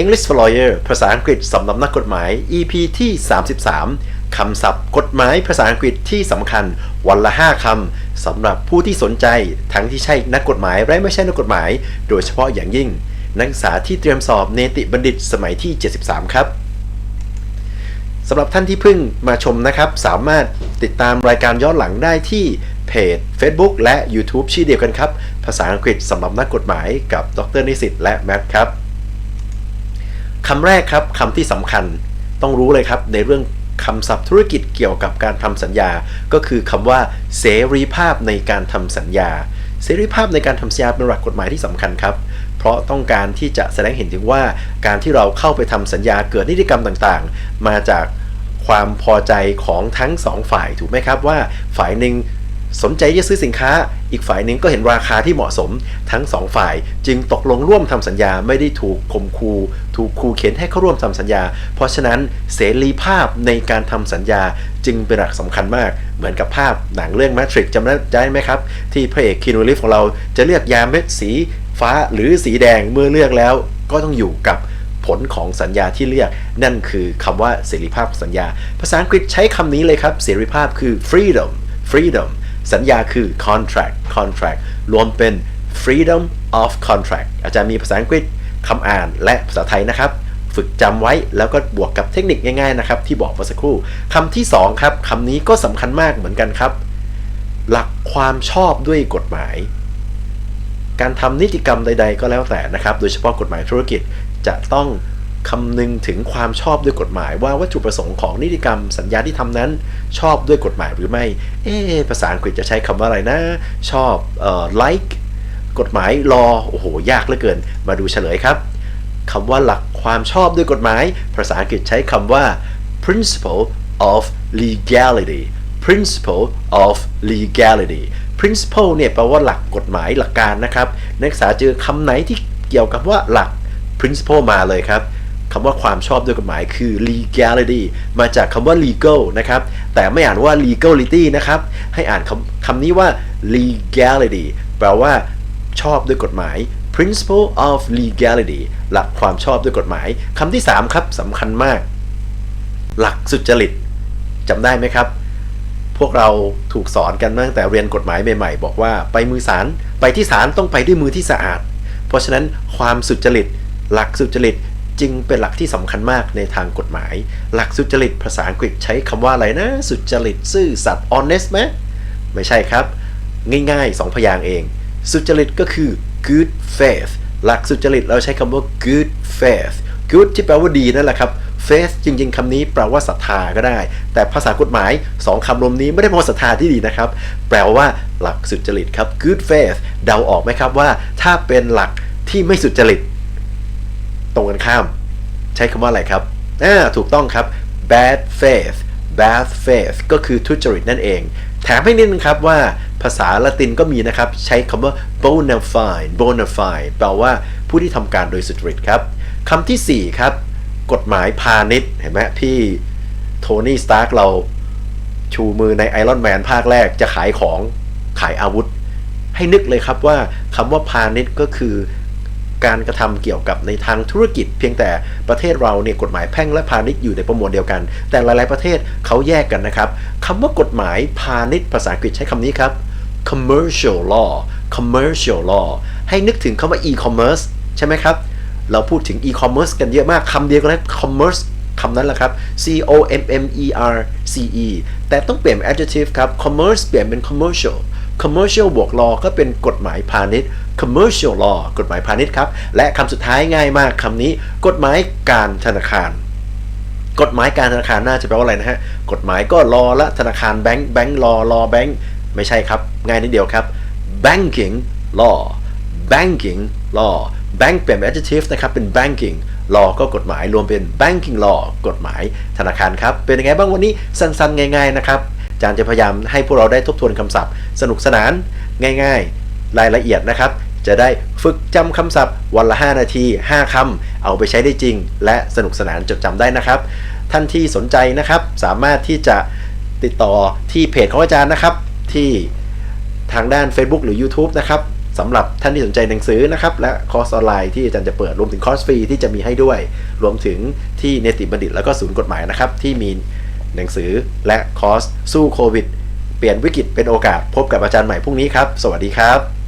English for Lawyer ภาษาอังกฤษสำหรับนักกฎหมาย EP ที่ 33 คำศัพท์กฎหมายภาษาอังกฤษที่สำคัญ วันละ 5 คำสำหรับผู้ที่สนใจ ทั้งที่ใช่นักกฎหมายและไม่ใช่นักกฎหมาย โดยเฉพาะอย่างยิ่ง นักศึกษาที่เตรียมสอบเนติบัณฑิตสมัยที่ 73 ครับสำหรับท่านที่เพิ่งมาชมนะครับ สามารถติดตามรายการย้อนหลังได้ที่เพจ Facebook และ YouTube ชื่อเดียวกันครับ ภาษาอังกฤษสำหรับนักกฎหมายกับดรนิสิตและแมทครับ คำแรกครับคำที่สำคัญต้องรู้เลยครับในเรื่องคำศัพท์ธุรกิจเกี่ยวกับการทำสัญญา ก็คือคำว่าเสรีภาพในการทำสัญญา เสรีภาพในการทำสัญญาเป็นหลักกฎหมายที่สำคัญครับ เพราะต้องการที่จะแสดงเห็นถึงว่าการที่เราเข้าไปทำสัญญาเกิดนิติกรรมต่างๆ มาจากความพอใจของทั้งสองฝ่ายถูกไหมครับว่าฝ่ายหนึ่ง สนใจจะซื้อสินค้า อีกฝ่ายหนึ่งก็เห็นราคาที่เหมาะสม ทั้งสองฝ่ายจึงตกลงร่วมทำสัญญาไม่ได้ถูกข่มคูถูกคูเข็นให้เข้าร่วมทำสัญญา เพราะฉะนั้นเสรีภาพในการทำสัญญาจึงเป็นหลักสำคัญมาก เหมือนกับภาพหนังเรื่อง Matrix จำได้ไหมครับ ที่พระเอกคีนูรีฟของเราจะเลือกยาเม็ดสีฟ้าหรือสีแดงเมื่อเลือกแล้ว ก็ต้องอยู่กับผลของสัญญาที่เลือกนั่นคือคำว่าเสรีภาพสัญญา ภาษาอังกฤษใช้คำนี้เลยครับ เสรีภาพคือ freedom freedom สัญญาคือ contract contract รวมเป็น freedom of contract อาจารย์มีภาษาอังกฤษคำอ่านและภาษาไทยนะครับ ฝึกจำไว้แล้วก็บวกกับเทคนิคง่ายๆนะครับ ที่บอกเมื่อสักครู่คำที่ 2 ครับคำนี้ก็สำคัญมากเหมือนกันครับ หลักความชอบด้วยกฎหมาย การทำนิติกรรมใด ๆ ก็แล้วแต่นะครับ โดยเฉพาะกฎหมายธุรกิจจะต้อง คำนึงถึงความชอบด้วยกฎหมาย ว่าวัตถุประสงค์ของนิติกรรม สัญญาที่ทำนั้นชอบด้วยกฎหมายหรือไม่ เอ๊ภาษาอังกฤษจะใช้คำว่าอะไรนะ ชอบเอ่อ like กฎหมาย law โอ้โห ยากเหลือเกิน มาดูเฉลยครับคำว่าหลักความชอบด้วยกฎหมาย ภาษาอังกฤษใช้คำว่า principle of legality principle of legality principle เนี่ยแปลว่าหลักกฎหมายหลักการนะครับ นักศึกษาเจอคำไหนที่เกี่ยวกับว่าหลัก principle มาเลยครับ คำว่าความชอบด้วยกฎหมายคือ legality มาจากคำว่า legal นะครับ แต่ไม่อ่านว่า legality นะครับ ให้อ่านคำคำนี้ว่า legality แปลว่าชอบด้วยกฎหมาย principle of legality หลักความชอบด้วยกฎหมายคำที่ 3 ครับสำคัญมาก หลักสุจริตจำได้ไหมครับ พวกเราถูกสอนกันตั้งแต่เรียนกฎหมายใหม่ๆ บอกว่าไปมือศาลไปที่ศาลต้องไปด้วยมือที่สะอาด เพราะฉะนั้นความสุจริต หลักสุจริต จึงเป็นหลักที่สำคัญมากในทางกฎหมาย หลักสุจริตภาษาอังกฤษใช้คำว่าอะไรนะ สุจริตซื่อสัตย์ honest ไหมไม่ใช่ครับ ง่ายๆสองพยางเอง สุจริตก็คือ good faith หลักสุจริตเราใช้คำว่า good faith good ที่แปลว่าดีนั่นแหละครับ faith จริงๆคำนี้แปลว่าศรัทธาก็ได้ แต่ภาษากฎหมายสองคำรวมนี้ไม่ได้แปลว่าศรัทธาที่ดีนะครับ แปลว่าหลักสุจริตครับ good faith เดาออกไหมครับว่า ถ้าเป็นหลักที่ไม่สุจริต ตรงกันข้าม ใช้คำว่าอะไรครับอ่าถูกต้องครับ bad faith bad faith ก็คือทุจริตนั่นเอง แถมให้นิดนึงครับว่าภาษาละตินก็มีนะครับ ใช้คำว่า bona fide bona fide แปลว่าผู้ที่ทำการโดยสุจริตครับคำทีสี่4 ครับ กฎหมายพาณิชย์เห็นไหมพี่โทนี่สตาร์กเราชูมือในไอรอนแมนภาคแรกจะขายของขายอาวุธ ให้นึกเลยครับว่าคำว่าพาณิชย์ก็คือ การกระทำเกี่ยวกับในทางธุรกิจ เพียงแต่ประเทศเราเนี่ยกฎหมายแพ่งและพาณิชย์อยู่ในประมวลเดียวกัน แต่หลาย ๆ ประเทศเขาแยกกันนะครับคำว่ากฎหมายพาณิชย์ภาษาอังกฤษใช้คำนี้ครับ commercial law commercial law ให้นึกถึงคำว่า e-commerce ใช่ไหมครับ เราพูดถึง e-commerce กันเยอะมากคำเดียวกันเลย commerce คำนั้นแหละครับ c o m m e r c e แต่ต้องเปลี่ยน adjective ครับ commerce เปลี่ยนเป็น commercial commercial บวก law ก็เป็นกฎหมายพาณิชย์ commercial law กฎหมายพาณิชย์ครับ และคำสุดท้ายง่ายมากคำนี้ กฎหมายการธนาคาร กฎหมายการธนาคารน่าจะแปลว่าอะไรนะฮะ กฎหมายก็รอละธนาคารแบงค์แบงค์รอรอแบงค์ไม่ใช่ครับ ง่ายนิดเดียวครับ banking law banking law bank เป็น adjective นะครับเป็น banking law ก็กฎหมายรวมเป็น banking law กฎหมายธนาคารครับ เป็นยังไงบ้างวันนี้สั้นๆ ง่ายๆนะครับอาจารย์จะพยายามให้พวกเราได้ทบทวนคำศัพท์ สนุกสนานง่าย ๆ รายละเอียดนะครับ จะได้ฝึกจำคำศัพท์ วันละ 5 นาที 5คำเอาไปใช้ได้จริง และสนุกสนานจดจำได้นะครับ ท่านที่สนใจนะครับสามารถที่จะติดต่อที่เพจของอาจารย์นะครับ ที่ทางด้าน Facebook หรือ YouTube นะครับสำหรับท่านที่สนใจหนังสือนะครับ และคอร์สออนไลน์ที่อาจารย์จะเปิดรวมถึงคอร์สฟรีที่จะมีให้ด้วย รวมถึงที่เนติบัณฑิต แล้วก็ศูนย์กฎหมายนะครับ ที่มีหนังสือและคอร์สสู้โควิด เปลี่ยนวิกฤตเป็นโอกาสพบกับอาจารย์ใหม่พรุ่งนี้ครับ สวัสดีครับ